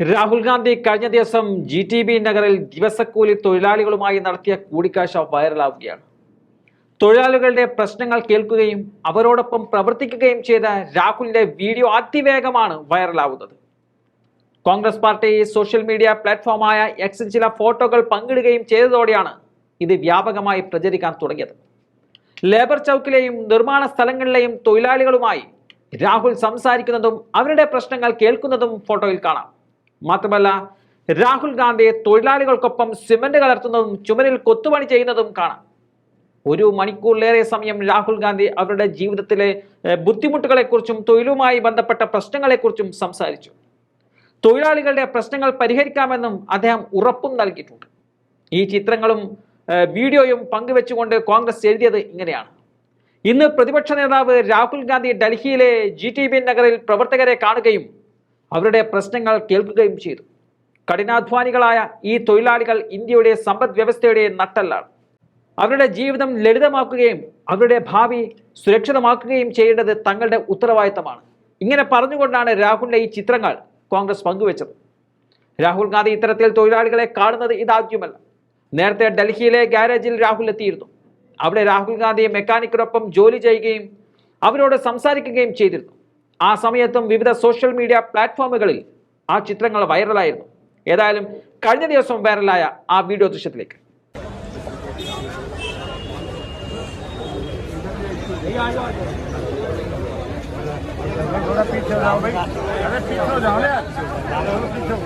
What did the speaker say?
രാഹുൽ ഗാന്ധി കഴിഞ്ഞ ദിവസം G T B നഗറിൽ ദിവസക്കൂലി തൊഴിലാളികളുമായി നടത്തിയ കൂടിക്കാഴ്ച വൈറലാവുകയാണ്. തൊഴിലാളികളുടെ പ്രശ്നങ്ങൾ കേൾക്കുകയും അവരോടൊപ്പം പ്രവർത്തിക്കുകയും ചെയ്ത രാഹുലിന്റെ വീഡിയോ അതിവേഗമാണ് വൈറലാവുന്നത്. കോൺഗ്രസ് പാർട്ടി സോഷ്യൽ മീഡിയ പ്ലാറ്റ്ഫോമായ എക്സിൽ ചില ഫോട്ടോകൾ പങ്കിടുകയും ചെയ്തതോടെയാണ് ഇത് വ്യാപകമായി പ്രചരിക്കാൻ തുടങ്ങിയത്. ലേബർ ചൗക്കിലെയും നിർമ്മാണ സ്ഥലങ്ങളിലെയും തൊഴിലാളികളുമായി രാഹുൽ സംസാരിക്കുന്നതും അവരുടെ പ്രശ്നങ്ങൾ കേൾക്കുന്നതും ഫോട്ടോയിൽ കാണാം. മാത്രമല്ല രാഹുൽ ഗാന്ധിയെ തൊഴിലാളികൾക്കൊപ്പം സിമന്റ് കലർത്തുന്നതും ചുമരിൽ കൊത്തുപണി ചെയ്യുന്നതും കാണാം. ഒരു മണിക്കൂറിലേറെ സമയം രാഹുൽ ഗാന്ധി അവരുടെ ജീവിതത്തിലെ ബുദ്ധിമുട്ടുകളെക്കുറിച്ചും തൊഴിലുമായി ബന്ധപ്പെട്ട പ്രശ്നങ്ങളെക്കുറിച്ചും സംസാരിച്ചു. തൊഴിലാളികളുടെ പ്രശ്നങ്ങൾ പരിഹരിക്കാമെന്നും അദ്ദേഹം ഉറപ്പും നൽകിയിട്ടുണ്ട്. ഈ ചിത്രങ്ങളും വീഡിയോയും പങ്കുവെച്ചുകൊണ്ട് കോൺഗ്രസ് എഴുതിയത് ഇങ്ങനെയാണ്. ഇന്ന് പ്രതിപക്ഷ നേതാവ് രാഹുൽ ഗാന്ധി ഡൽഹിയിലെ ജി നഗറിൽ പ്രവർത്തകരെ കാണുകയും അവരുടെ പ്രശ്നങ്ങൾ കേൾക്കുകയും ചെയ്തു. കഠിനാധ്വാനികളായ ഈ തൊഴിലാളികൾ ഇന്ത്യയുടെ സമ്പദ് വ്യവസ്ഥയുടെ നട്ടെല്ലാണ്. അവരുടെ ജീവിതം ലളിതമാക്കുകയും അവരുടെ ഭാവി സുരക്ഷിതമാക്കുകയും ചെയ്യേണ്ടത് തങ്ങളുടെ ഉത്തരവാദിത്തമാണ്. ഇങ്ങനെ പറഞ്ഞുകൊണ്ടാണ് രാഹുലിന്റെ ഈ ചിത്രങ്ങൾ കോൺഗ്രസ് പങ്കുവച്ചത്. രാഹുൽ ഗാന്ധി ഇത്തരത്തിൽ തൊഴിലാളികളെ കാണുന്നത് ഇതാദ്യമല്ല. നേരത്തെ ഡൽഹിയിലെ ഗാരേജിൽ രാഹുൽ എത്തിയിരുന്നു. അവിടെ രാഹുൽ ഗാന്ധി മെക്കാനിക്കിനൊപ്പം ജോലി ചെയ്യുകയും അവരോട് സംസാരിക്കുകയും ചെയ്തിരുന്നു. ആ സമയത്തും വിവിധ സോഷ്യൽ മീഡിയ പ്ലാറ്റ്ഫോമുകളിൽ ആ ചിത്രങ്ങൾ വൈറലായിരുന്നു ഏതായാലും കഴിഞ്ഞ ദിവസം വൈറലായ ആ വീഡിയോ ദൃശ്യത്തിലേക്ക് थोड़ा पीछे हो जाओ भाई अरे पीछे हो जाओ ना यार पीछे हो।